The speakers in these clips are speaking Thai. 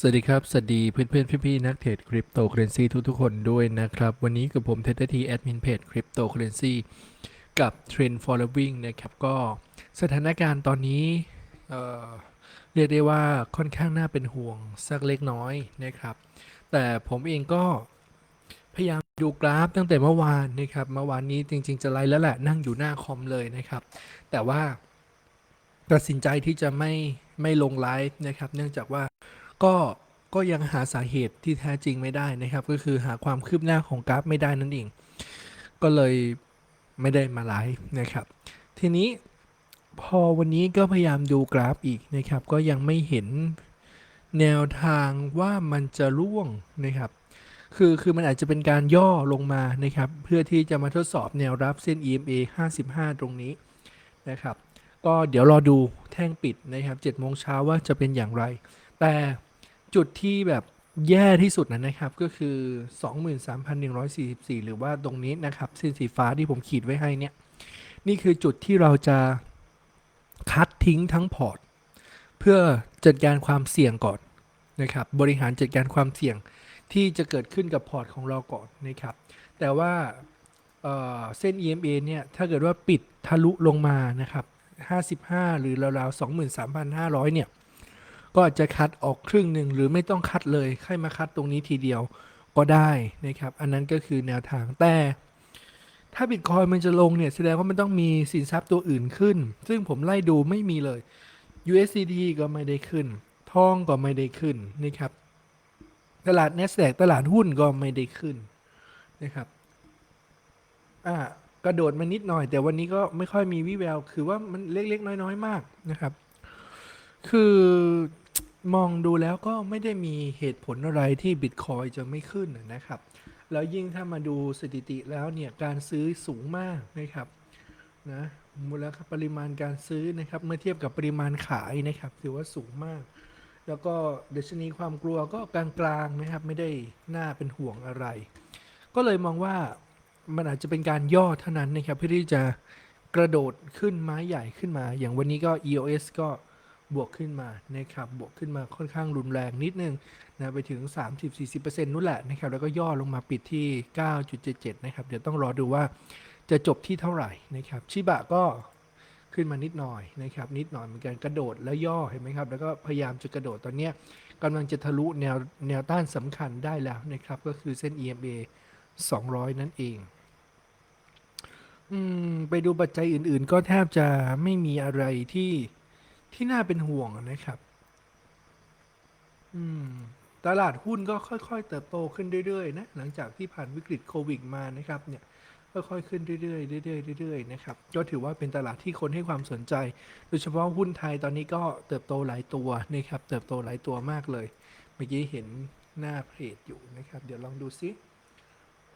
สวัสดีครับ สวัสดีเพื่อนเพื่อนพี่พี่ๆนักเทรดคริปโตเคอเรนซีทุกๆคนด้วยนะครับ วันนี้กับผมเทสทีแอดมินเพจคริปโตเคอเรนซีกับ Trend Following นะครับ ก็สถานการณ์ตอนนี้เเรียกได้ว่าค่อนข้างน่าเป็นห่วงสักเล็กน้อยนะครับ แต่ผมเองก็พยายามดูกราฟตั้งแต่เมื่อวานนะครับ เมื่อวานนี้จริง ๆ จะไลฟ์แล้วแหละนั่งอยู่หน้าคอมเลยนะครับ แต่ว่าตัดสินใจที่จะไม่ไม่ลงไลฟ์นะครับ เนื่องจากว่า ก็ก็ยังหาสาเหตุที่แท้จริงไม่ได้นะครับ ก็คือหาความคืบหน้าของกราฟไม่ได้นั่นเอง ก็เลยไม่ได้มาไลฟ์นะครับ ทีนี้พอวันนี้ก็พยายามดูกราฟอีกนะครับ ก็ยังไม่เห็นแนวทางว่ามันจะร่วงนะครับ คือคือมันอาจจะเป็นการย่อลงมานะครับ เพื่อที่จะมาทดสอบแนวรับเส้น EMA 55 ตรงนี้นะครับ ก็เดี๋ยวรอดูแท่งปิดนะครับ7โมงเช้าว่าจะเป็นอย่างไร แต่ จุดที่แบบแย่ที่สุดนะนะครับ ก็คือ 23,144 หรือว่าตรงนี้นะครับเส้นสีฟ้าที่ผมขีดไว้ให้เนี่ย นี่คือจุดที่เราจะคัดทิ้งทั้งพอร์ต เพื่อจัดการความเสี่ยงก่อนนะครับ บริหารจัดการความเสี่ยงที่จะเกิดขึ้นกับพอร์ตของเราก่อนนะครับ แต่ว่าเเส้น EMA เนี่ย ถ้าเกิดว่าปิดทะลุลงมานะครับ 55 หรือราวๆ23,500 เนี่ย ก็อาจจะคัดออกครึ่งหนึ่งหรือไม่ต้องคัดเลยค่อยมาคัดตรงนี้ทีเดียวก็ได้นะครับ อันนั้นก็คือแนวทางแต่ ถ้าบิตคอยมันจะลงเนี่ยแสดงว่ามันต้องมีสินทรัพย์ตัวอื่นขึ้น ซึ่งผมไล่ดูไม่มีเลย USDT ก็ไม่ได้ขึ้น ทองก็ไม่ได้ขึ้นนะครับ ตลาด NASDAQ ตลาดหุ้นก็ไม่ได้ขึ้นนะครับอ่ากระโดดมานิดหน่อย แต่วันนี้ก็ไม่ค่อยมีวิแวว คือว่ามันเล็กๆ น้อยๆ มากนะครับ คือ มองดูแล้วก็ไม่ได้มีเหตุผลอะไรที่บิตคอยจะไม่ขึ้นนะครับ แล้วยิ่งถ้ามาดูสถิติแล้วเนี่ย การซื้อสูงมากนะครับนะมูลค่าปริมาณการซื้อนะครับ เมื่อเทียบกับปริมาณขายนะครับ ถือว่าสูงมาก แล้วก็ดัชนีความกลัวก็กลางๆนะครับ ไม่ได้น่าเป็นห่วงอะไร ก็เลยมองว่ามันอาจจะเป็นการย่อเท่านั้นนะครับ เพื่อที่จะกระโดดขึ้นไม้ใหญ่ขึ้นมา อย่างวันนี้ก็ EOS ก็ บวกขึ้นมานะครับบวกขึ้นมาค่อนข้างรุนแรงนิดนึงนะไปถึง 30-40%นู่นแหละนะครับแล้วก็ย่อลงมาปิดที่ 9.77 นะครับ เดี๋ยวต้องรอดูว่าจะจบที่เท่าไหร่นะครับชิบะก็ขึ้นมานิดหน่อยนะครับนิดหน่อยเหมือนกันกระโดดแล้วย่อเห็นไหมครับแล้วก็พยายามจะกระโดดตอนนี้กำลังจะทะลุแนวแนวต้านสำคัญได้แล้วนะครับก็คือเส้น EMA 200 นั่นเองอืมไปดูปัจจัยอื่นๆ ก็แทบจะไม่มีอะไรที่ ที่น่าเป็นห่วงนะครับ อืม ตลาดหุ้นก็ค่อย ๆ เติบโตขึ้นเรื่อยๆนะ หลังจากที่ผ่านวิกฤตโควิดมานะครับ เนี่ย ค่อยๆขึ้นเรื่อยๆเรื่อยๆเรื่อยๆนะครับ ก็ถือว่าเป็นตลาดที่คนให้ความสนใจ โดยเฉพาะหุ้นไทยตอนนี้ก็เติบโตหลายตัวนะครับ เติบโตหลายตัวมากเลย เมื่อกี้เห็นหน้าเพจอยู่นะครับ เดี๋ยวลองดูซิ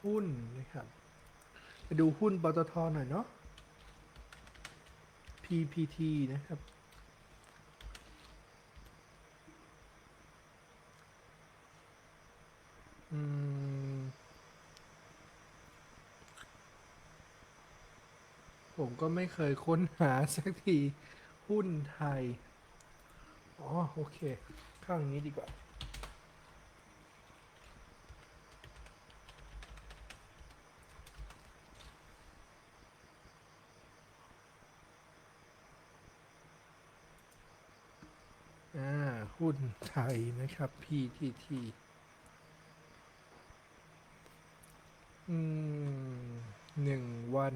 หุ้นนะครับไปดูหุ้นปตทหน่อยเนาะ PPT นะครับ อืม ผมก็ไม่เคยค้นหาสักที หุ้นไทย อ๋อ โอเค ข้างนี้ดีกว่าอ่าหุ้นไทยนะครับ PTT อืมหนึ่งวัน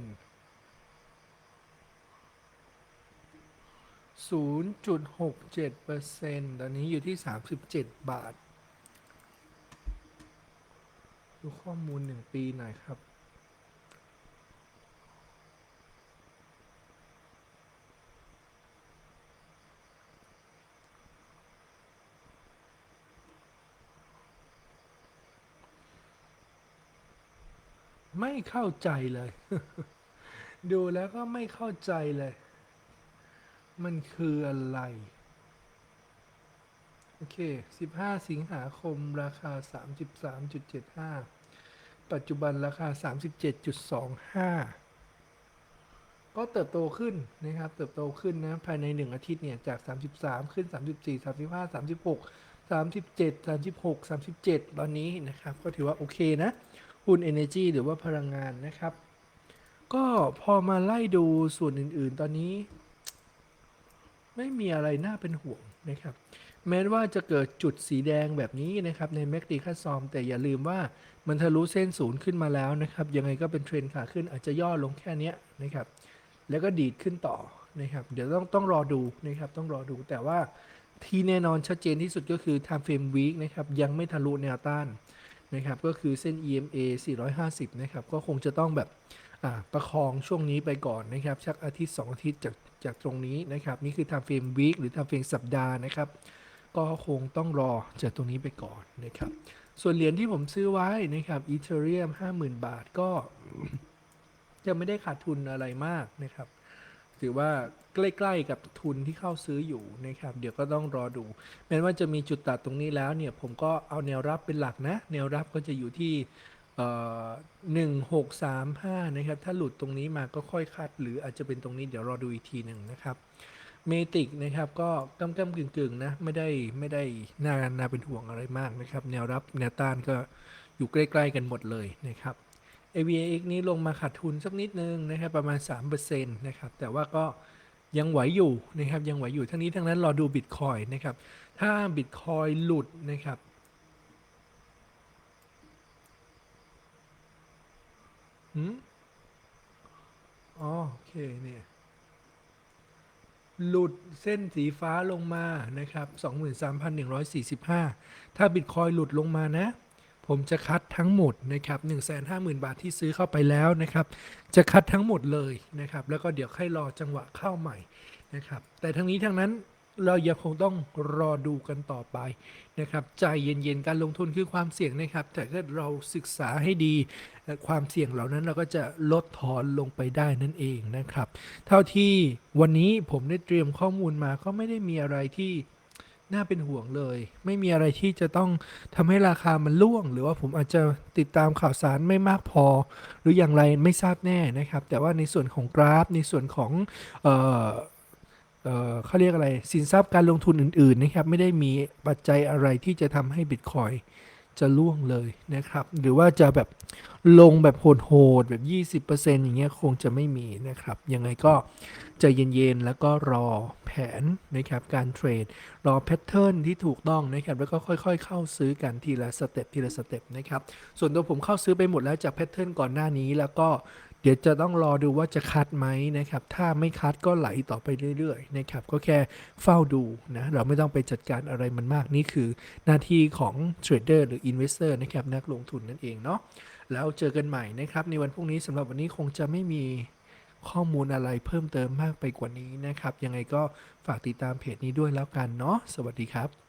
ศูนย์จุดหกเจ็ดเปอร์เซ็นต์ตอนนี้อยู่ที่สามสิบเจ็ดบาท ดูข้อมูลหนึ่งปีหน่อยครับ ไม่เข้าใจเลย ดูแล้วก็ไม่เข้าใจเลย มันคืออะไร โอเค 15 สิงหาคมราคา 33.75 ปัจจุบันราคา 37.25 ก็เติบโตขึ้นนะครับ เติบโตขึ้นนะ ภายใน 1 อาทิตย์เนี่ย จาก 33 ขึ้น 34 35 36 37 36 37 ตอนนี้นะครับ ก็ถือว่าโอเคนะ หุ้น Energy หรือว่าพลังงานนะครับ ก็พอมาไล่ดูส่วนอื่นๆ ตอนนี้ ไม่มีอะไรน่าเป็นห่วงนะครับ แม้ว่าจะเกิดจุดสีแดงแบบนี้นะครับ ในแมกดีคาซอม แต่อย่าลืมว่ามันทะลุเส้นศูนย์ขึ้นมาแล้วนะครับ ยังไงก็เป็นเทรนขาขึ้นอาจจะย่อลงแค่นี้นะครับ แล้วก็ดีดขึ้นต่อนะครับ เดี๋ยวต้องต้องรอดูนะครับ ต้องรอดูแต่ว่าที่แน่นอนชัดเจนที่สุดก็คือ time frame week นะครับ ยังไม่ทะลุแนวต้าน นะครับก็คือเส้น EMA 450 นะครับก็คงจะต้องแบบประคองช่วงนี้ไปก่อนนะครับชักอาทิตย์ 2 อาทิตย์จากจากตรงนี้นะครับนี่คือ time frame week หรือ time frame สัปดาห์นะครับก็คงต้องรอจากตรงนี้ไปก่อนนะครับส่วนเหรียญที่ผมซื้อไว้นะครับ Ethereum 50,000 บาทก็ยังไม่ได้ขาดทุนอะไรมากนะครับ ถือว่าใกล้ๆกับทุนที่เข้าซื้ออยู่นะครับ เดี๋ยวก็ต้องรอดู แม้ว่าจะมีจุดตัดตรงนี้แล้วเนี่ย ผมก็เอาแนวรับเป็นหลักนะ แนวรับก็จะอยู่ที่หนึ่งหกสามห้านะครับ ถ้าหลุดตรงนี้มาก็ค่อยคัด หรืออาจจะเป็นตรงนี้เดี๋ยวรอดูอีกทีหนึ่งนะครับเมติกนะครับก็กำกำกึ่งกึ่งๆนะไม่ได้ไม่ได้น่าน่าเป็นห่วงอะไรมากนะครับ แนวรับแนวต้านก็อยู่ใกล้ ๆ กันหมดเลยนะครับ AVAX นี้ลงมาขาดทุนสักนิดนึงนะครับประมาณ 3%นะครับแต่ว่าก็ยังไหวอยู่นะครับยังไหวอยู่ทั้งนี้ทั้งนั้นรอดูบิตคอยนะครับถ้าบิตคอยหลุดนะครับหืมอ๋อโอเคเนี่ยหลุดเส้นสีฟ้าลงมานะครับ 23,145 ถ้าบิตคอยหลุดลงมานะ ผมจะคัดทั้งหมดนะครับ150,000บาทที่ซื้อเข้าไปแล้วนะครับ จะคัดทั้งหมดเลยนะครับ แล้วก็เดี๋ยวค่อยรอจังหวะเข้าใหม่นะครับ แต่ทั้งนี้ทั้งนั้นเรายังคงต้องรอดูกันต่อไปนะครับใจเย็นๆการลงทุนคือความเสี่ยงนะครับแต่ถ้าเราศึกษาให้ดีความเสี่ยงเหล่านั้นเราก็จะลดทอนลงไปได้นั่นเองนะครับ เท่าที่วันนี้ผมได้เตรียมข้อมูลมาก็ไม่ได้มีอะไรที่ น่าเป็นห่วงเลย ไม่มีอะไรที่จะต้องทำให้ราคามันล่วง หรือว่าผมอาจจะติดตามข่าวสารไม่มากพอ หรืออย่างไรไม่ทราบแน่นะครับ แต่ว่าในส่วนของกราฟในส่วนของเอ่อเอ่อเขาเรียกอะไรสินทรัพย์การลงทุนอื่นๆนะครับ ไม่ได้มีปัจจัยอะไรที่จะทำให้บิตคอย จะล่วงเลยนะครับ หรือว่าจะแบบลงแบบโหดๆแบบ 20%อย่างเงี้ยคงจะไม่มีนะครับ ยังไงก็ใจเย็นๆ แล้วก็รอแผนนะครับการเทรด รอแพทเทิร์นที่ถูกต้องนะครับ แล้วก็ค่อยๆ เข้าซื้อกันทีละสเต็ปทีละสเต็ปนะครับ ส่วนตัวผมเข้าซื้อไปหมดแล้วจากแพทเทิร์นก่อนหน้านี้แล้วก็ เดี๋ยวจะต้องรอดูว่าจะคัดไหมนะครับ ถ้าไม่คัดก็ไหลต่อไปเรื่อยๆนะครับ ก็แค่เฝ้าดูนะเราไม่ต้องไปจัดการอะไรมันมากนี่คือหน้าที่ของเทรดเดอร์หรืออินเวสเตอร์นะครับนักลงทุนนั่นเองเนาะแล้วเจอกันใหม่นะครับ ในวันพรุ่งนี้สำหรับวันนี้คงจะไม่มีข้อมูลอะไรเพิ่มเติมมากไปกว่านี้นะครับ ยังไงก็ฝากติดตามเพจนี้ด้วยแล้วกันเนาะสวัสดีครับ